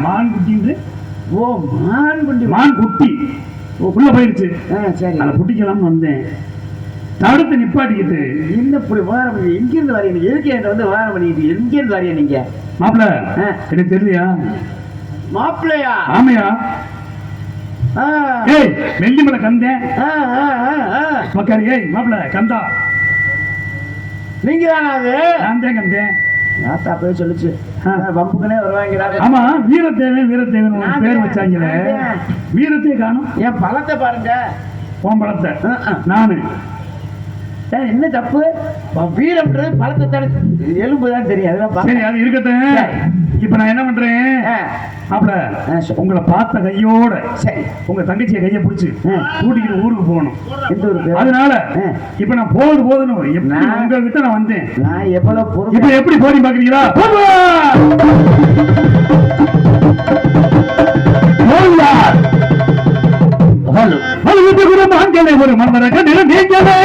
மான் குட்டின்னு ஓ மான் குண்டி மான் குட்டி உள்ள போயிருச்சு சரி. அதை பிடிக்கலாம்னு வந்தேன். தடுத்து நிப்பாட்டிக்கிட்டு. என்ன இப்படி வாரம் பண்ணி எங்கிருந்து வரீங்க நீங்க எதுக்கு என்கிட்ட வந்து வாரம் பண்ணிட்டு எங்கிருந்து வரீங்க நீங்க? மாப்பிள ஆ. எனக்கு தெரியலையா மாப்பிள்ளையா? ஆமையா? ஆ, ஏய் வெள்ளிமலை கந்தேன். மக்காரி ஏய் மாப்பிள கந்தா. நீங்க தானா அது? நான் தான் கந்தேன். நாத்தா போய் சொல்லுச்சு. வம்புக்குனே வருவாங்க ஆமா வீரத்தேவன் வீரத்தேவன் ஒரு பேர் வச்சாங்களே. வீரத்தையே காணும். என் பழத்தை பாருங்க. ஆ. நானு. என்ன தப்பு? வீரம்ன்றது பழத்தை தானே எலும்பு தான் தெரியும் அதெல்லாம் சரி அது இருக்கட்டும். இப்ப நான் என்ன பண்றேன்? சரி. உங்களை பார்த்த கையோட சரி. உங்க தங்கச்சியை கையை பிடிச்சு. கூட்டிக்கிட்டு ஊருக்கு போகணும். எந்த ஊருக்கு? அதனால. இப்ப நான் போகுது போதுன்னு எப்படி உங்ககிட்ட நான் வந்தேன்? நான் எவ்வளவு பொறுப்பு இப்ப எப்படி போறீங்க பாக்குறீங்களா? மான்களை ஒரு மன்மரக்க நில நீங்களே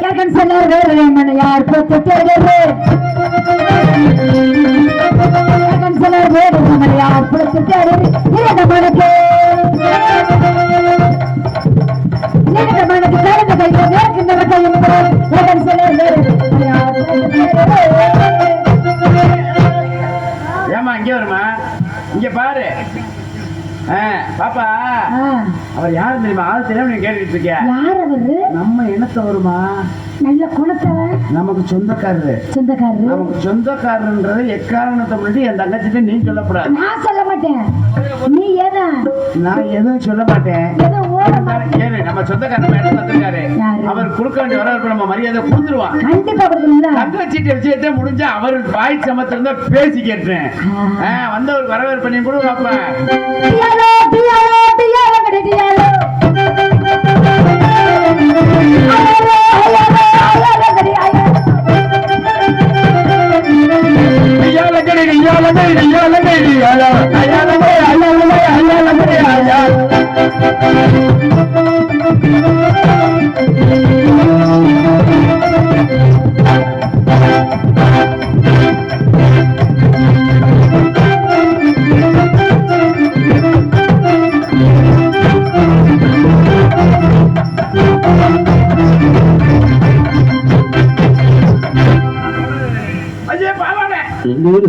யாருக்கன் சொன்னார் வேறு மனையார் பொத்து தேடுது யாருக்கன் சொன்னார் வேறு மனையார் பொத்து தேடுது இரண்டு மணிக்கு இரண்டு ஏமா இங்க வருமா இங்க பாரு. பாப்பா. அவர் யாரு தெரியுமா? ஆள் தெரியாம நீங்க கேட்டுட்டு இருக்கிய. யார் அவரு? நம்ம இனத்தை வருமா நல்ல குணத்தை. நமக்கு சொந்தக்காரரு. சொந்தக்காரரு. நமக்கு சொந்தக்காரன்றது எக்காரணத்தை முன்னாடி என் தங்கச்சிட்ட நீ சொல்லக்கூடாது. நான் சொல்ல மாட்டேன். நீ ஏதா நான் எதுவும் சொல்ல மாட்டேன்? ஏறு நம்ம சொந்தக்காரன் மேடம் வந்திருக்காரு? அவர் கொடுக்க வேண்டிய வரவேற்பு நம்ம மரியாதை கொடுத்துருவான். கண்டிப்பா தங்கச்சிட்ட விஷயத்தை முடிஞ்சா அவர் வாய் சமத்திருந்தா பேசி கேட்டேன். வந்தவர் வரவேற்பு பண்ணி கூட பாப்பா അലങ്കേരി അലങ്കേരി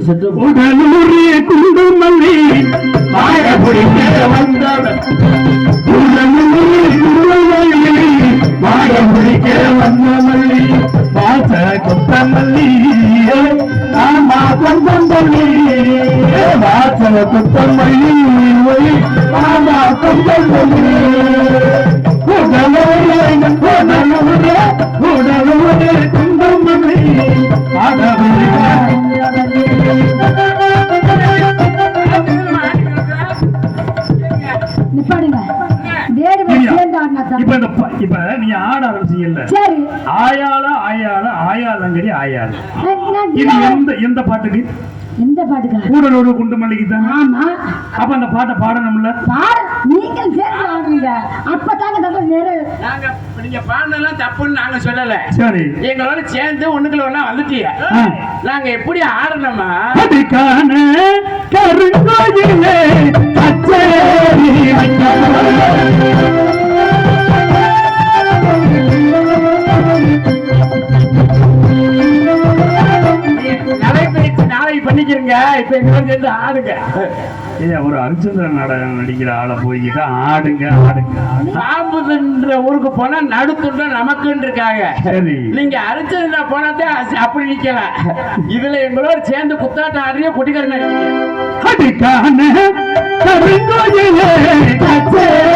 உடலூரே குண்டுமல்லி மாயபுரிக்க வந்தமல்லி வாச கொத்தமல்லி ஆமா கொந்தமல்லி வாச கொத்தமல்லி ஆமா கொந்தமல்லி உடலூரே உடலூரே உடலூரே குண்டுமல்லி மாயபுரி ஆயால ஆயால ஆயாலங்கடி ஆயால இது எந்த எந்த பாட்டுக்கு? எந்த பாட்டுக்கா? கூடலூர் குண்டு மல்லிக்கு தானே ஆமா. அப்ப அந்த பாட்டை பாடணும்ல? பாரு நீங்கள் சேர்ந்து ஆடுறீங்க அப்பதாங்க நம்ம நேரு நாங்க நீங்க பாடினதெல்லாம் தப்புன்னு நாங்க சொல்லல. சரி. எங்களோட சேர்ந்து ஒண்ணுக்குள்ள ஒண்ணா வந்துட்டீங்க. நாங்க எப்படி ஆடணுமா அதுக்கான கருங்கோயிலே கச்சேரி நடைபெற்று பண்ணிக்கிறீங்க இப்ப சேர்ந்து ஆடுங்க. ஏ ஒரு அரிச்சந்திரன் நாடகம் நடிக்கிற ஆளை போய்கிட்டு ஆடுங்க ஆடுங்க. பாம்புன்ற ஊருக்கு போனா நடுத்துண்டா நமக்குன்னு இருக்காங்க. சரி. நீங்க அரிச்சதுல போனாதான் அப்படி நிக்கலாம் இதுல எங்களோட சேர்ந்து குத்தாட்டம் ஆடுறிய குட்டிக்காரன் கருங்கோயிலே கச்சேரி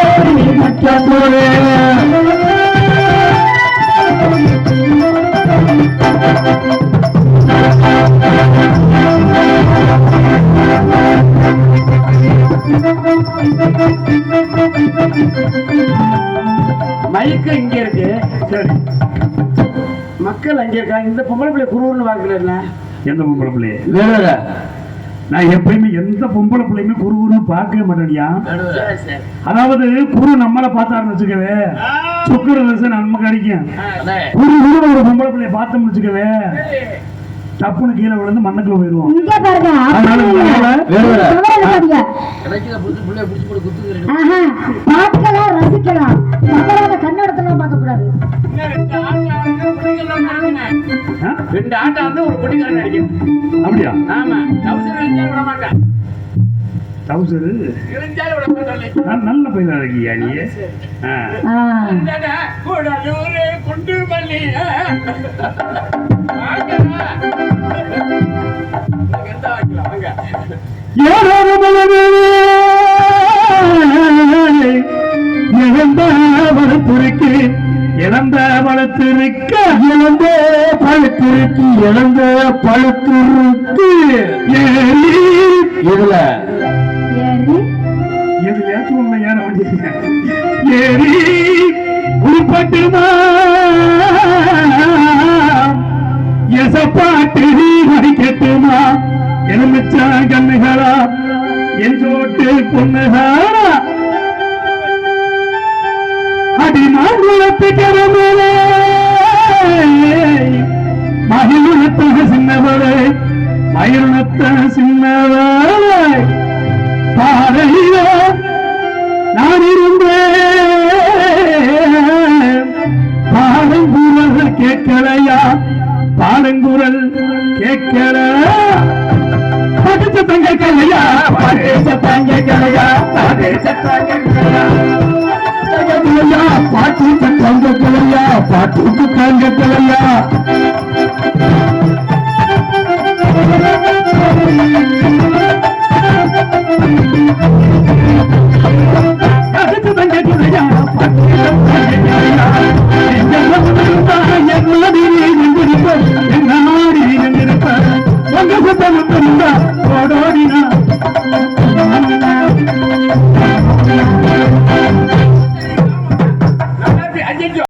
மைக்கு இங்க இருக்கு. சரி. மக்கள் அங்க இருக்காங்க. இந்த பொம்பளை பிள்ளை குருன்னு வாக்குல என்ன? எந்த பொம்பளை பிள்ளைய வேற நான் எப்பயுமே எந்த பொம்பளை பிள்ளையுமே குரு குரு பார்க்கவே மாட்டேனியா அதாவது குரு நம்மள பார்த்தாருன்னு வச்சுக்கவே சுக்கர தசை நமக்கு அடிக்கும் அண்ணே குரு குரு ஒரு பொம்பளை பிள்ளைய பார்த்தோம்னு வச்சுக்கவே டப்புன்னு கீழே விழுந்து மண்ணுக்குள்ள போயிடுவோம். பார்க்கலாம் ரசிக்கலாம். தவறான கண்ணோட்டத்தெல்லாம் பார்க்க கூடாது? ரெண்டு ஆட்டம் வந்து ஒரு குட்டிக்காரன் அடிக்கும். அப்படியா? ஆமா. விட மாட்டேன். டவுசரு? விட மாட்டேன். நான் நல்ல பையனா இருக்கியா நீ? ஆ. ஆ, கூடலூரு குண்டு மல்லி வளத்திருக்க இழந்த பழுத்திருக்கு இழந்த பழுத்திருக்கு. இதுல எதுலயாச்சும் உண்மை ஏற. உள்பட்டுமா எசப்பாட்டு அடிக்கட்டுமா எலுமிச்சா கண்ணுகளா? என் சோட்டு பொண்ணுகளா? அடிமாங்குளத்துக்கிற மேலே மகிழுணத்த சின்னவளே மகிழுணத்த சின்னவளே பாறையிலே நான் இருந்தேன். பாடங்குரல் கேட்கலையா? பாடங்குரல் கேட்கல. பாட்டு சத்தம் கேட்கலையா பாட்டு சத்தம் கேட்கலையா பாட்டு சத்தம் கேட்கலையா பாட்டுக்கு தங்க கேட்கலையா பாட்டுக்கு தங்க கேட்கலையா